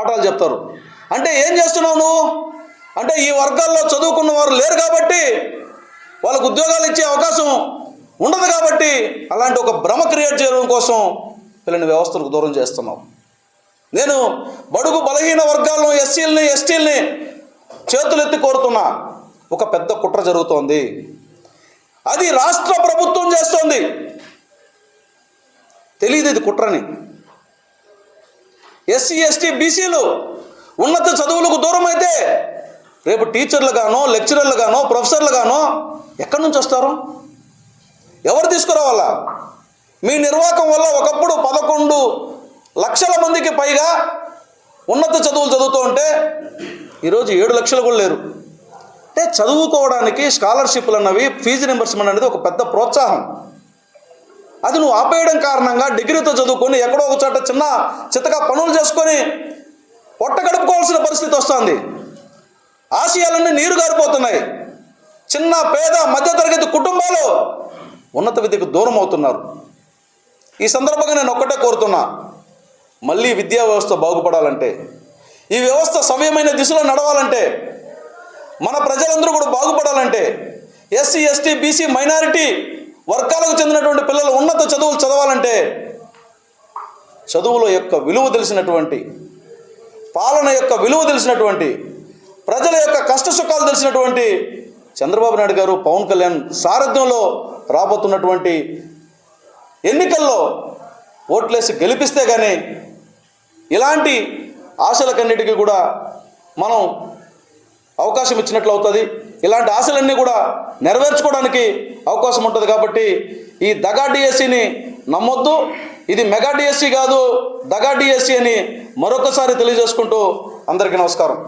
పాఠాలు చెప్తారు. అంటే ఏం చేస్తున్నావు నువ్వు? అంటే ఈ వర్గాల్లో చదువుకున్న వారు లేరు కాబట్టి వాళ్ళకు ఉద్యోగాలు ఇచ్చే అవకాశం ఉండదు కాబట్టి అలాంటి ఒక భ్రమ క్రియేట్ చేయడం కోసం వీళ్ళని వ్యవస్థలకు దూరం చేస్తున్నావు నేను బడుగు బలహీన వర్గాలను ఎస్సీలని ఎస్టీలని చేతులెత్తి కోరుతున్నా. ఒక పెద్ద కుట్ర జరుగుతోంది. అది రాష్ట్ర ప్రభుత్వం చేస్తోంది. తెలియదు ఇది కుట్రని. ఎస్సీ ఎస్టీ బీసీలు ఉన్నత చదువులకు దూరం అయితే రేపు టీచర్లుగానో లెక్చరర్లుగానో ప్రొఫెసర్లుగానో ఎక్కడి నుంచి వస్తారు? ఎవరు తీసుకురావాలా? మీ నిర్వాహకం వల్ల ఒకప్పుడు పదకొండు లక్షల మందికి పైగా ఉన్నత చదువులు చదువుతూ ఉంటే ఈరోజు ఏడు లక్షలు కూడా లేరు. అంటే చదువుకోవడానికి స్కాలర్షిప్లు అన్నవి ఫీజు రింబర్స్మెంట్ అనేది ఒక పెద్ద ప్రోత్సాహం. అది నువ్వు ఆపేయడం కారణంగా డిగ్రీతో చదువుకొని ఎక్కడో ఒక చోట చిన్న చిత్తగా పనులు చేసుకొని పొట్ట గడుపుకోవాల్సిన పరిస్థితి వస్తుంది. ఆశయాలన్నీ నీరు గారిపోతున్నాయి. చిన్న పేద మధ్యతరగతి కుటుంబాలు ఉన్నత విద్యకు దూరం అవుతున్నారు. ఈ సందర్భంగా నేను ఒక్కటే కోరుతున్నా మళ్ళీ విద్యా వ్యవస్థ బాగుపడాలంటే ఈ వ్యవస్థ సవ్యమైన దిశలో నడవాలంటే మన ప్రజలందరూ కూడా బాగుపడాలంటే ఎస్సీ ఎస్టీ బీసీ మైనారిటీ వర్గాలకు చెందినటువంటి పిల్లలు ఉన్నత చదువులు చదవాలంటే చదువుల యొక్క విలువ తెలిసినటువంటి పాలన యొక్క విలువ తెలిసినటువంటి ప్రజల యొక్క కష్ట సుఖాలు తెలిసినటువంటి చంద్రబాబు నాయుడు గారు పవన్ కళ్యాణ్ సారథ్యంలో రాబోతున్నటువంటి ఎన్నికల్లో ఓట్లేసి గెలిపిస్తే కానీ ఇలాంటి ఆశలకన్నిటికీ కూడా మనం అవకాశం ఇచ్చినట్లు అవుతుంది ఇలాంటి ఆశలన్నీ కూడా నెరవేర్చుకోవడానికి అవకాశం ఉంటుంది కాబట్టి ఈ దగా డిఎస్సిని నమ్మొద్దు. ఇది మెగా డిఎస్సి కాదు దగా డిఎస్సి అని మరొకసారి తెలియజేసుకుంటూ అందరికీ నమస్కారం.